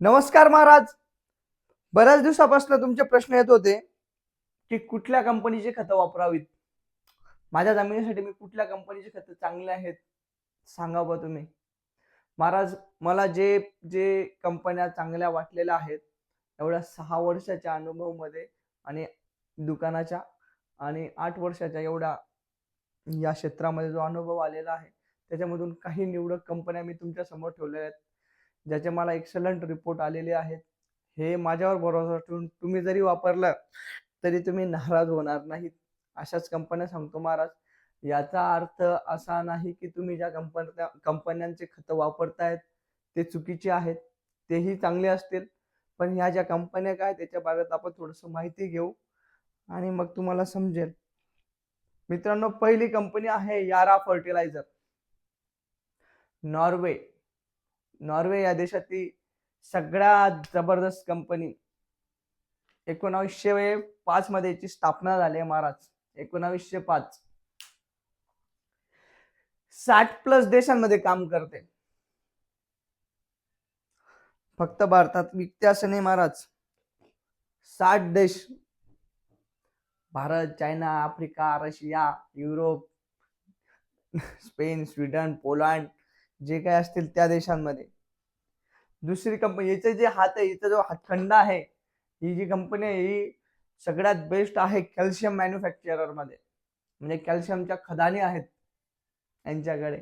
नमस्कार महाराज. बऱ्याच दिवसापासून तुमचे प्रश्न येत होते की कुठल्या कंपनीची खतं वापरावीत? माझ्या जमिनीसाठी मी कुठल्या कंपनीची खतं चांगले आहेत? सांगा बा तुम्ही. महाराज मला जे जे कंपन्या चांगल्या वाटलेल्या आहेत एवढ्या सहा वर्षाच्या अनुभवमध्ये आणि दुकानाच्या आणि आठ वर्षाच्या एवढ्या या क्षेत्रामध्ये जो अनुभव आलेला आहे त्याच्यामधून काही निवडक कंपन्या मी तुमच्यासमोर ठेवलेल्या आहेत. ज्याचे मला एक्सलंट रिपोर्ट आलेले आहेत. हे माझ्यावर भरोसा ठेवून तुम्ही जरी वापरलं तरी तुम्ही नाराज होणार नाहीत. अशाच कंपन्या सांगतो महाराज. याचा अर्थ असा नाही की तुम्ही ज्या कंपन्या कंपन्यांचे खतं वापरतायत ते चुकीचे आहेत तेही चांगले असतील. पण ह्या ज्या कंपन्या काय त्याच्या बाबत आपण थोडंसं माहिती घेऊ आणि मग तुम्हाला समजेल. मित्रांनो पहिली कंपनी आहे यारा फर्टिलायझर. नॉर्वे. नॉर्वे या देशातील सगळ्यात जबरदस्त कंपनी. एकोणावीसशे पाच मध्ये याची स्थापना झाली आहे महाराज. एकोणावीसशे पाच. साठ प्लस देशांमध्ये काम करते. फक्त भारतात विकते असं नाही महाराज. साठ देश. Bharat China Africa Russia Europe Spain Sweden Poland जे काय असतील त्या देशांमध्ये. दुसरी कंपनी याचे जे हात आहे याचा जो हातखंडा आहे ही जी कंपनी आहे ही सगळ्यात बेस्ट आहे कॅल्शियम मॅन्युफॅक्चररमध्ये. म्हणजे कॅल्शियमच्या खदानी आहेत यांच्याकडे.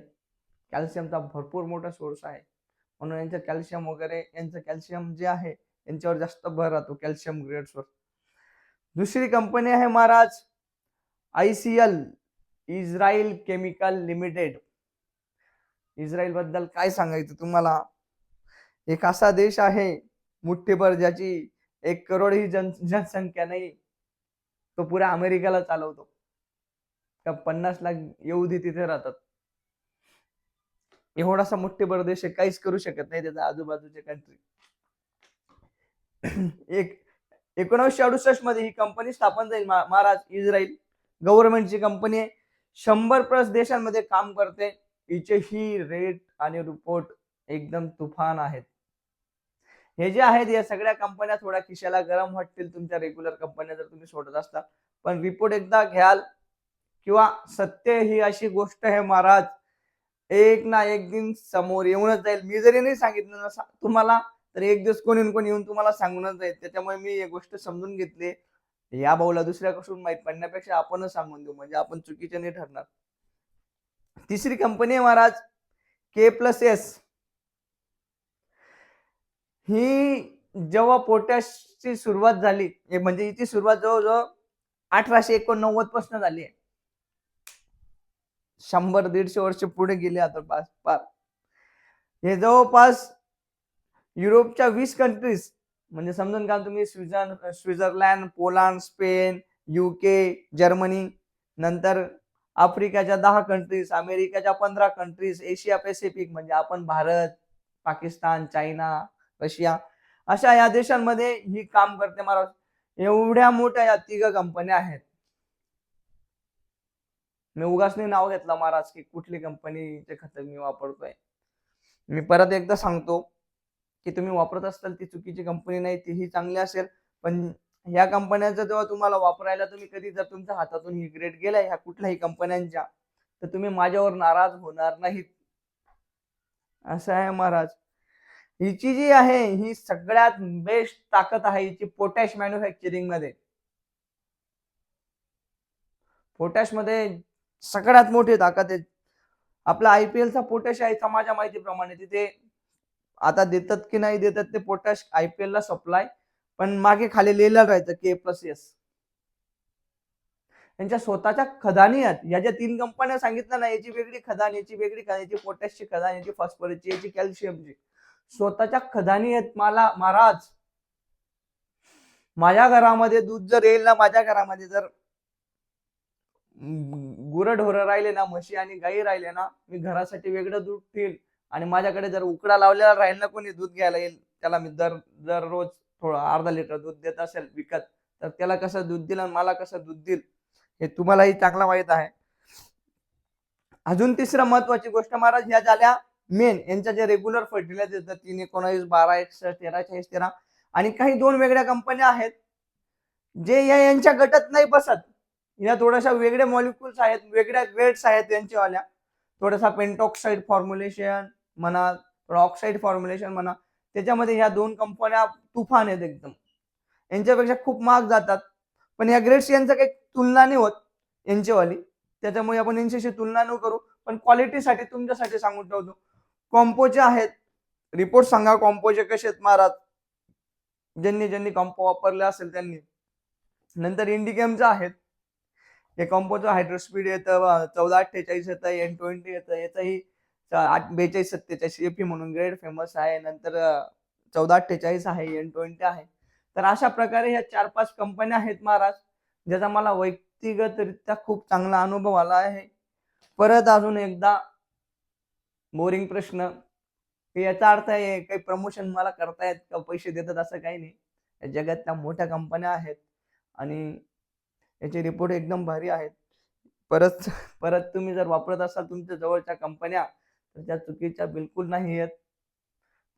कॅल्शियमचा भरपूर मोठा सोर्स आहे. म्हणून यांचं कॅल्शियम वगैरे यांचं कॅल्शियम जे आहे यांच्यावर जास्त भर राहतो कॅल्शियम ग्रेड्सवर दुसरी कंपनी आहे Maharaj I C L Israel chemical limited इस्रायलबद्दल काय सांगायचं तुम्हाला? एक असा देश आहे मुठ्ठीभर ज्याची एक करोड ही जन जनसंख्या नाही तो पुऱ्या अमेरिकेला चालवतो. का पन्नास लाख येऊदी तिथे राहतात. एवढासा मुठ्ठीभर देश आहे काहीच करू शकत नाही त्याच्या आजूबाजूचे कंट्री एक एकोणीसशे अडुसष्टमध्ये ही कंपनी स्थापन झाली महाराज इस्रायल गव्हर्नमेंटची कंपनी आहे. शंभर प्लस देशांमध्ये काम करते. हिचे ही रेट आणि रिपोर्ट एकदम तुफान आहेत. हे जे आहेत या सगळ्या कंपन्या थोड्या खिशाला गरम वाटतील तुमच्या रेग्युलर कंपन्या जर तुम्ही सोडत असता. पण रिपोर्ट एकदा घ्याल किंवा सत्य ही अशी गोष्ट आहे महाराज एक ना एक दिन समोर येऊनच जाईल. मी जरी नाही सांगितलं ना तुम्हाला तर एक दिवस कोणी कोणी येऊन तुम्हाला सांगूनच जाईल. त्याच्यामुळे मी एक गोष्ट समजून घेतली. या भाऊला दुसऱ्या कसून माहीत पडण्यापेक्षा आपणच सांगून देऊ. म्हणजे आपण चुकीचे नाही ठरणार. तिसरी कंपनी आहे महाराज के प्लस एस ही जेव्हा पोटॅशची सुरुवात झाली म्हणजे हिची सुरुवात जवळजवळ अठराशे एकोणनव्वदपासून झाली आहे. शंभर दीडशे वर्ष पुढे गेले आता पास पार. हे जवळपास युरोपच्या वीस कंट्रीज म्हणजे समजून का तुम्ही Switzer Switzerland Poland Spain UK Germany नंतर आफ्रिकाच्या दहा कंट्रीज अमेरिकेच्या पंधरा कंट्रीज एशिया पॅसिफिक म्हणजे आपण भारत पाकिस्तान चायना रशिया अशा या देशांमध्ये ही काम करते महाराज एवढ्या मोठ्या या तिघ कंपन्या आहेत. मी उगासने नाव घेतलं महाराज की कुठली कंपनीचे खत मी वापरतोय. मी परत एकदा सांगतो की तुम्ही वापरत असाल ती चुकीची कंपनी नाही ती ही चांगली असेल पण ह्या कंपन्यांचा जेव्हा तुम्हाला वापरायला तुम्ही कधी जर तुमच्या हातातून ही ग्रेड गेलाय ह्या कुठल्याही कंपन्यांच्या तर तुम्ही माझ्यावर नाराज होणार नाहीत. असं आहे महाराज. हिची जी आहे ही सगळ्यात बेस्ट ताकद आहे हिची पोटॅश मॅन्युफॅक्चरिंगमध्ये. पोटॅशमध्ये सगळ्यात मोठी ताकद आहे. आपला आयपीएल चा पोटॅश आहे माझ्या माहितीप्रमाणे तिथे आता देतात की नाही देतात ते पोटॅश आयपीएल ला सप्लाय पण मागे खाली लिहिलं राहायचं के प्लस एस त्यांच्या स्वतःच्या खदानी आहेत. या ज्या तीन कंपन्या सांगितल्या ना याची वेगळी खदान याची वेगळी खदान याची पोटॅशची खदान याची फॉस्फरसची याची कॅल्शियमची स्वतःच्या खदानी आहेत मला महाराज. माझ्या घरामध्ये दूध जर येईल ना माझ्या घरामध्ये जर गुरढोरं राहिले ना म्हशी आणि गाई राहिले ना मी घरासाठी वेगळं दूध ठेईल आणि माझ्याकडे जर उकडा लावलेला राहील ना कोणी दूध घ्यायला येईल. त्याला मी दर दररोज थोडं अर्धा लिटर दूध देत असेल विकत तर त्याला कसं दूध दिलं आणि मला कसं दूध देईल हे तुम्हालाही चांगला माहीत आहे. अजून तिसरं महत्वाची गोष्ट महाराज ह्या झाल्या मेन. यांच्या जे रेग्युलर फर्टिलायझर येतात तीन एकोणावीस बारा एकसष्ट तेरा चाळीस तेरा आणि काही दोन वेगळ्या कंपन्या आहेत जे या यांच्या गटात नाही बसत. या थोड्याशा वेगळ्या मॉलिक्युल्स आहेत वेगळ्या वेट्स आहेत यांच्यावाल्या. थोडासा पेंटॉक्साईड फॉर्म्युलेशन म्हणा ऑक्साईड फॉर्म्युलेशन म्हणा त्याच्यामध्ये ह्या दोन कंपन्या तुफान आहेत एकदम. यांच्यापेक्षा खूप महाग जातात. पण या ग्रेड्स यांचं काही तुलना नाही होत यांचेवाली. त्याच्यामुळे आपण यांच्याशी तुलना न करू. पण क्वालिटीसाठी तुमच्यासाठी सांगून ठेवतो. कॉम्पोचे आहेत. रिपोर्ट सांगा कॉम्पोचे कसे आहेत महाराज? ज्यांनी ज्यांनी कॉम्पो वापरले असेल त्यांनी. नंतर इंडिकेमचं आहेत. हे कॉम्पोचं हायड्रोस्पीड येतं चौदा अठ्ठेचाळीस येतं एन ट्वेंटी येतं याचंही आठ बेचाळीस सत्तेचाळीस एपी म्हणून ग्रेड फेमस आहे. नंतर चौदा अठ्ठेचाळीस आहे एन ट्वेंटी आहे. तर अशा प्रकारे ह्या चार पाच कंपन्या आहेत महाराज ज्याचा मला व्यक्तिगतरित्या खूप चांगला अनुभव आला आहे. परत अजून एकदा बोरिंग प्रश्न. याचा अर्थ आहे काही प्रमोशन मला करतायत का पैसे देतात असं काही नाही. या जगातल्या मोठ्या कंपन्या आहेत. आणि याचे रिपोर्ट एकदम भारी आहेत. परत परत तुम्ही जर वापरत असाल तुमच्या जवळच्या कंपन्या त्या चुकीच्या बिलकुल नाही आहेत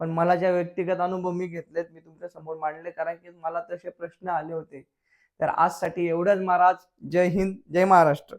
पण मला ज्या व्यक्तिगत अनुभव मी घेतलेत मी तुमच्यासमोर मांडले कारण की मला तसे प्रश्न आले होते. तर आजसाठी एवढंच महाराज. जय हिंद जय महाराष्ट्र.